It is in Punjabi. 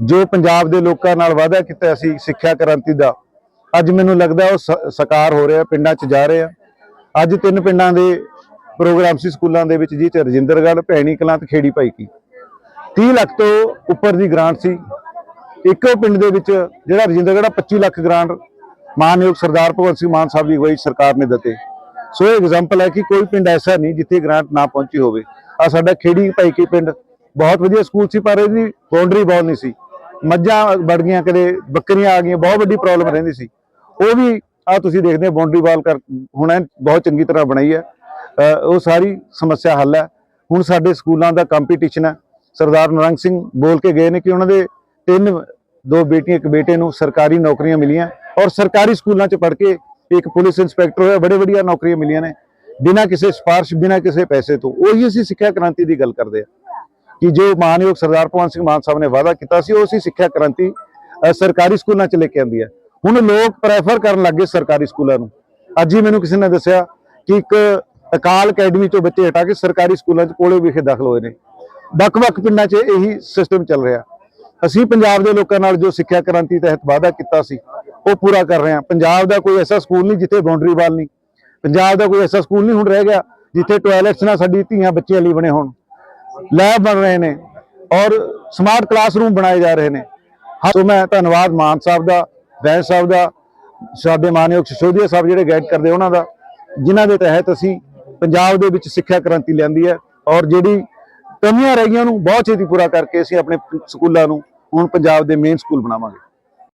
ਜੋ ਪੰਜਾਬ ਦੇ ਲੋਕਾਂ ਨਾਲ ਵਾਅਦਾ ਕੀਤਾ ਸੀ ਸਿੱਖਿਆ ਕ੍ਰਾਂਤੀ ਦਾ ਅੱਜ ਮੈਨੂੰ ਲੱਗਦਾ ਉਹ ਸ- ਸਾਕਾਰ ਹੋ ਰਿਹਾ ਪਿੰਡਾਂ 'ਚ ਜਾ ਰਹੇ ਆ। ਅੱਜ ਤਿੰਨ ਪਿੰਡਾਂ ਦੇ ਪ੍ਰੋਗਰਾਮ ਸੀ ਸਕੂਲਾਂ ਦੇ ਵਿੱਚ ਜੀ ਤੇ ਰਜਿੰਦਰਗੜ੍ਹ ਭੈਣੀ ਕਲਾਂ ਤੇ ਖੇੜੀ ਭਾਈ ਕੀ। 30 ਲੱਖ ਤੋਂ ਉੱਪਰ ਦੀ ਗ੍ਰਾਂਟ ਸੀ। ਇੱਕੋ ਪਿੰਡ ਦੇ ਵਿੱਚ ਜਿਹੜਾ ਰਜਿੰਦਰਗੜ੍ਹ ਆ, 25 ਲੱਖ ਗ੍ਰਾਂਟ ਮਾਨਯੋਗ ਸਰਦਾਰ ਭਗਵੰਤ ਸਿੰਘ ਮਾਨ ਸਾਹਿਬ ਦੀ ਅਗਵਾਈ ਸਰਕਾਰ ਨੇ ਦਿੱਤੇ। ਸੋ ਇਹ ਐਗਜ਼ਾਮਪਲ ਹੈ ਕਿ ਕੋਈ ਪਿੰਡ ਐਸਾ ਨਹੀਂ ਜਿੱਥੇ ਗ੍ਰਾਂਟ ਨਾ ਪਹੁੰਚੀ ਹੋਵੇ। ਆ ਸਾਡਾ ਖੇੜੀ ਭਾਈਕੀ ਪਿੰਡ ਬਹੁਤ ਵਧੀਆ ਸਕੂਲ ਸੀ ਪਰ ਇਹਦੀ ਬਾਉਂਡਰੀ ਬਹੁਤ ਨਹੀਂ ਸੀ। ਮੱਝਾਂ ਵੜ ਗਈਆਂ ਕਦੇ ਬੱਕਰੀਆਂ ਆ ਗਈਆਂ ਬਹੁਤ ਵੱਡੀ ਪ੍ਰੋਬਲਮ ਰਹਿੰਦੀ ਸੀ। ਉਹ ਵੀ ਆ ਤੁਸੀਂ ਦੇਖਦੇ ਹੋ ਬਾਉਂਡਰੀ ਬਾਲ ਕਰ ਹੁਣ ਬਹੁਤ ਚੰਗੀ ਤਰ੍ਹਾਂ ਬਣਾਈ ਹੈ। ਉਹ ਸਾਰੀ ਸਮੱਸਿਆ ਹੱਲ ਹੈ। ਹੁਣ ਸਾਡੇ ਸਕੂਲਾਂ ਦਾ ਕੰਪੀਟੀਸ਼ਨ ਹੈ। ਸਰਦਾਰ ਨਰੰਗ ਸਿੰਘ ਬੋਲ ਕੇ ਗਏ ਨੇ ਕਿ ਉਹਨਾਂ ਦੇ ਤਿੰਨ ਦੋ ਬੇਟੀਆਂ ਇੱਕ ਬੇਟੇ ਨੂੰ ਸਰਕਾਰੀ ਨੌਕਰੀਆਂ ਮਿਲੀਆਂ ਔਰ ਸਰਕਾਰੀ ਸਕੂਲਾਂ 'ਚ ਪੜ੍ਹ ਕੇ ਇੱਕ ਪੁਲਿਸ ਇੰਸਪੈਕਟਰ ਹੋਇਆ ਬੜੇ ਵਧੀਆ ਨੌਕਰੀਆਂ ਮਿਲੀਆਂ ਨੇ। ਬਿਨਾਂ ਕਿਸੇ ਸਿਫਾਰਿਸ਼ ਬਿਨਾਂ ਕਿਸੇ ਪੈਸੇ ਤੋਂ। ਉਹੀ ਅਸੀਂ ਸਿੱਖਿਆ ਕ੍ਰਾਂਤੀ ਦੀ ਗੱਲ ਕਰਦੇ ਆ ਕਿ ਜੋ ਮਾਨਯੋਗ ਸਰਦਾਰ ਭਗਵੰਤ ਸਿੰਘ ਮਾਨ ਸਾਹਿਬ ਨੇ ਵਾਅਦਾ ਕੀਤਾ ਸੀ, ਉਹ ਅਸੀਂ ਸਿੱਖਿਆ ਕ੍ਰਾਂਤੀ ਸਰਕਾਰੀ ਸਕੂਲਾਂ 'ਚ ਲੈ ਕੇ ਆਂਦੀ ਹੈ। ਹੁਣ ਲੋਕ ਪ੍ਰੈਫਰ ਕਰਨ ਲੱਗੇ ਸਰਕਾਰੀ ਸਕੂਲਾਂ ਨੂੰ। ਅੱਜ ਹੀ ਮੈਨੂੰ ਕਿਸੇ ਨੇ ਦੱਸਿਆ ਕਿ ਇੱਕ ਅਕਾਲ ਅਕੈਡਮੀ ਤੋਂ ਬੱਚੇ ਹਟਾ ਕੇ ਸਰਕਾਰੀ ਸਕੂਲਾਂ 'ਚ ਕੋਲੇ ਵਿਖੇ ਦਾਖਲ ਹੋਏ ਨੇ। ਵੱਖ-ਵੱਖ ਪਿੰਡਾਂ 'ਚ ਇਹੀ ਸਿਸਟਮ ਚੱਲ ਰਿਹਾ। ਅਸੀਂ ਪੰਜਾਬ ਦੇ ਲੋਕਾਂ ਨਾਲ ਜੋ ਸਿੱਖਿਆ ਕ੍ਰਾਂਤੀ ਤਹਿਤ ਵਾਅਦਾ ਕੀਤਾ ਸੀ, ਉਹ ਪੂਰਾ ਕਰ ਰਹੇ ਹਾਂ। ਪੰਜਾਬ ਦਾ ਕੋਈ ਐਸਾ ਸਕੂਲ ਨਹੀਂ ਜਿੱਥੇ ਬਾਉਂਡਰੀ ਵਾਲ ਨਹੀਂ। ਪੰਜਾਬ ਦਾ ਕੋਈ ਐਸਾ ਸਕੂਲ ਨਹੀਂ ਹੁਣ ਰਹਿ ਗਿਆ, ਜਿੱਥੇ ਟਾਇਲਟਸ ਨਾ ਸਾਡੀ ਧੀਆਂ ਬੱਚਿਆਂ ਲਈ ਬਣੇ ਹੋਣ। ਲੈਬ ਬਣ ਰਹੇ ਨੇ ਔਰ ਸਮਾਰਟ ਕਲਾਸਰੂਮ ਬਣਾਏ ਜਾ ਰਹੇ ਨੇ। ਹਾਂ, ਸੋ ਮੈਂ ਧੰਨਵਾਦ ਮਾਨ ਸਾਹਿਬ ਦਾ ਬੈਂਸ ਸਾਹਿਬ ਦਾ ਸਾਡੇ ਮਾਨਯੋਗ ਸਿਸੋਦੀਆ ਸਾਹਿਬ ਜਿਹੜੇ ਗਾਈਡ ਕਰਦੇ ਉਹਨਾਂ ਦਾ ਜਿਨ੍ਹਾਂ ਦੇ ਤਹਿਤ ਅਸੀਂ ਪੰਜਾਬ ਦੇ ਵਿੱਚ ਸਿੱਖਿਆ ਕ੍ਰਾਂਤੀ ਲਿਆਂਦੀ ਹੈ ਔਰ ਜਿਹੜੀ ਕਮੀਆਂ ਰਹਿ ਗਈਆਂ ਉਹਨੂੰ ਬਹੁਤ ਛੇਤੀ ਪੂਰਾ ਕਰਕੇ ਅਸੀਂ ਆਪਣੇ ਸਕੂਲਾਂ ਨੂੰ ਹੁਣ ਪੰਜਾਬ ਦੇ ਮੇਨ ਸਕੂਲ ਬਣਾਵਾਂਗੇ।